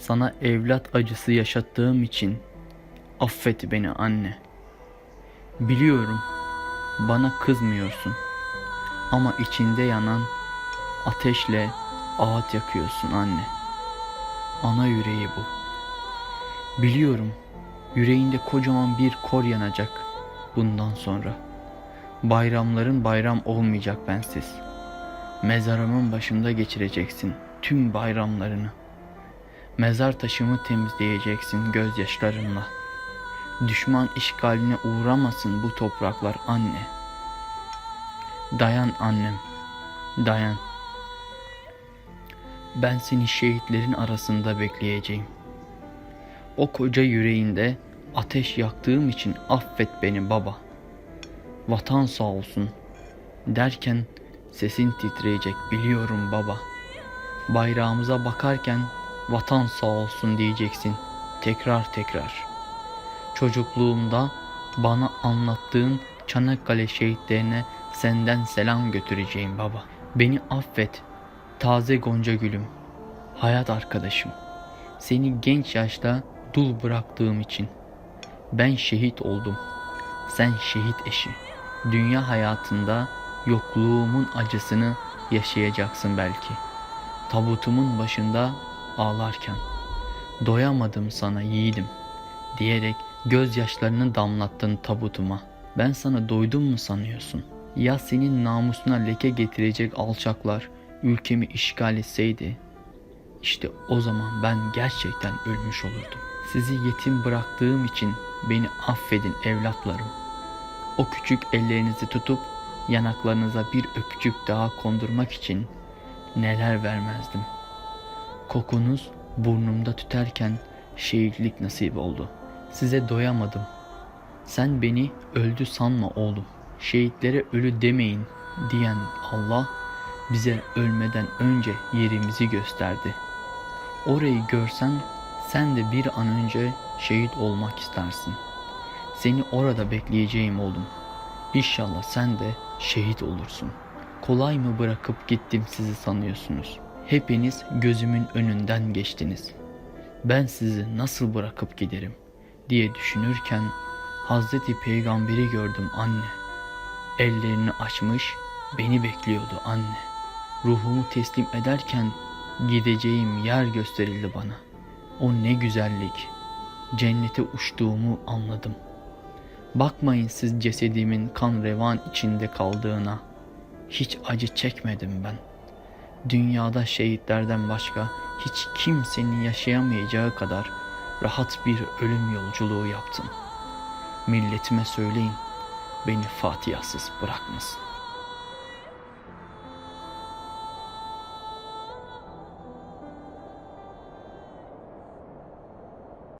Sana evlat acısı yaşattığım için affet beni anne. Biliyorum bana kızmıyorsun ama içinde yanan ateşle ağıt yakıyorsun anne. Ana yüreği bu. Biliyorum yüreğinde kocaman bir kor yanacak bundan sonra. Bayramların bayram olmayacak bensiz. Mezarımın başında geçireceksin tüm bayramlarını. Mezar taşımı temizleyeceksin gözyaşlarınla. Düşman işgaline uğramasın bu topraklar anne. Dayan annem, dayan. Ben seni şehitlerin arasında bekleyeceğim. O koca yüreğinde ateş yaktığım için affet beni baba. Vatan sağ olsun derken sesin titreyecek biliyorum baba. Bayrağımıza bakarken vatan sağ olsun diyeceksin tekrar tekrar. Çocukluğumda bana anlattığın Çanakkale şehitlerine senden selam götüreceğim baba. Beni affet taze gonca gülüm, hayat arkadaşım. Seni genç yaşta dul bıraktığım için. Ben şehit oldum. Sen şehit eşi. Dünya hayatında yokluğumun acısını yaşayacaksın belki. Tabutumun başında ağlarken. Doyamadım sana yiğidim diyerek gözyaşlarını damlattın tabutuma. Ben sana doydum mu sanıyorsun? Ya senin namusuna leke getirecek alçaklar ülkemi işgal etseydi, işte o zaman ben gerçekten ölmüş olurdum. Sizi yetim bıraktığım için beni affedin evlatlarım. O küçük ellerinizi tutup yanaklarınıza bir öpücük daha kondurmak için neler vermezdim. Kokunuz burnumda tüterken şehitlik nasip oldu. Size doyamadım. Sen beni öldü sanma oğlum. Şehitlere ölü demeyin diyen Allah bize ölmeden önce yerimizi gösterdi. Orayı görsen sen de bir an önce şehit olmak istersin. Seni orada bekleyeceğim oğlum. İnşallah sen de şehit olursun. Kolay mı bırakıp gittim sizi sanıyorsunuz? Hepiniz gözümün önünden geçtiniz. Ben sizi nasıl bırakıp giderim diye düşünürken Hazreti Peygamber'i gördüm anne. Ellerini açmış beni bekliyordu anne. Ruhumu teslim ederken gideceğim yer gösterildi bana. O ne güzellik. Cennete uçtuğumu anladım. Bakmayın siz cesedimin kan revan içinde kaldığına. Hiç acı çekmedim ben. Dünyada şehitlerden başka hiç kimsenin yaşayamayacağı kadar rahat bir ölüm yolculuğu yaptım. Milletime söyleyin beni Fatihasız bırakmasın.